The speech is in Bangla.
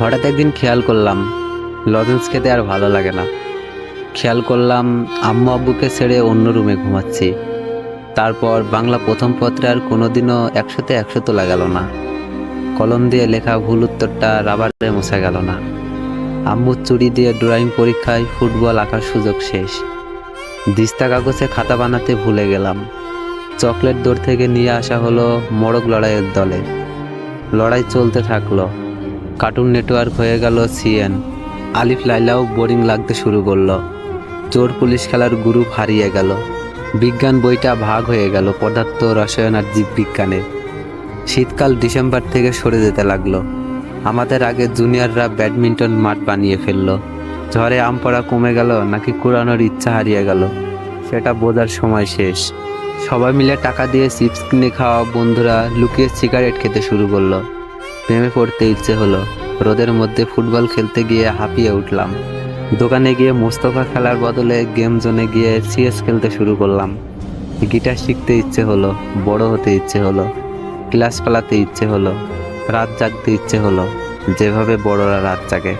হঠাৎ একদিন খেয়াল করলাম, লজেন্স খেতে আর ভালো লাগে না। খেয়াল করলাম, আম্মু আব্বুকে ছেড়ে অন্য রুমে ঘুমাচ্ছি। তারপর বাংলা প্রথম পত্রে আর কোনোদিনও একশোতে একশো তোলা গেল না। কলম দিয়ে লেখা ভুল উত্তরটা রাবারে মোছা গেল না। আম্মুর চুরি দিয়ে ড্রয়িং পরীক্ষায় ফুটবল আঁকার সুযোগ শেষ। দিস্তা কাগজে খাতা বানাতে ভুলে গেলাম। চকলেট দৌড় থেকে নিয়ে আসা হলো মোড়ক লড়াইয়ের দলে। লড়াই চলতে থাকল। কার্টুন নেটওয়ার্ক হয়ে গেল সিএন আলিফ লাইলাও বোরিং লাগতে শুরু করল। চোর পুলিশ খেলার গ্রুপ হারিয়ে গেল। বিজ্ঞান বইটা ভাগ হয়ে গেল পদার্থ, রসায়ন আর জীববিজ্ঞানে শীতকাল ডিসেম্বর থেকে সরে যেতে লাগল। আমাদের আগে জুনিয়ররা ব্যাডমিন্টন মাঠ বানিয়ে ফেলল। ঝড়ে আম পড়া কমে গেল নাকি কুড়ানোর ইচ্ছা হারিয়ে গেল? সেটা বোঝার সময় শেষ। সবাই মিলে টাকা দিয়ে চিপস কিনে খাওয়া বন্ধুরা লুকিয়ে সিগারেট খেতে শুরু করল। প্রেমে পড়তে ইচ্ছে হলো। রোদের মধ্যে ফুটবল খেলতে গিয়ে হাঁপিয়ে উঠলাম। দোকানে গিয়ে মোস্তফা খেলার বদলে গেম জোনে গিয়ে সিএস খেলতে শুরু করলাম। গিটার শিখতে ইচ্ছে হলো, বড় হতে ইচ্ছে হলো, ক্লাস পালাতে ইচ্ছে হলো, রাত জাগতে ইচ্ছে হলো, যেভাবে বড়রা রাত জাগে।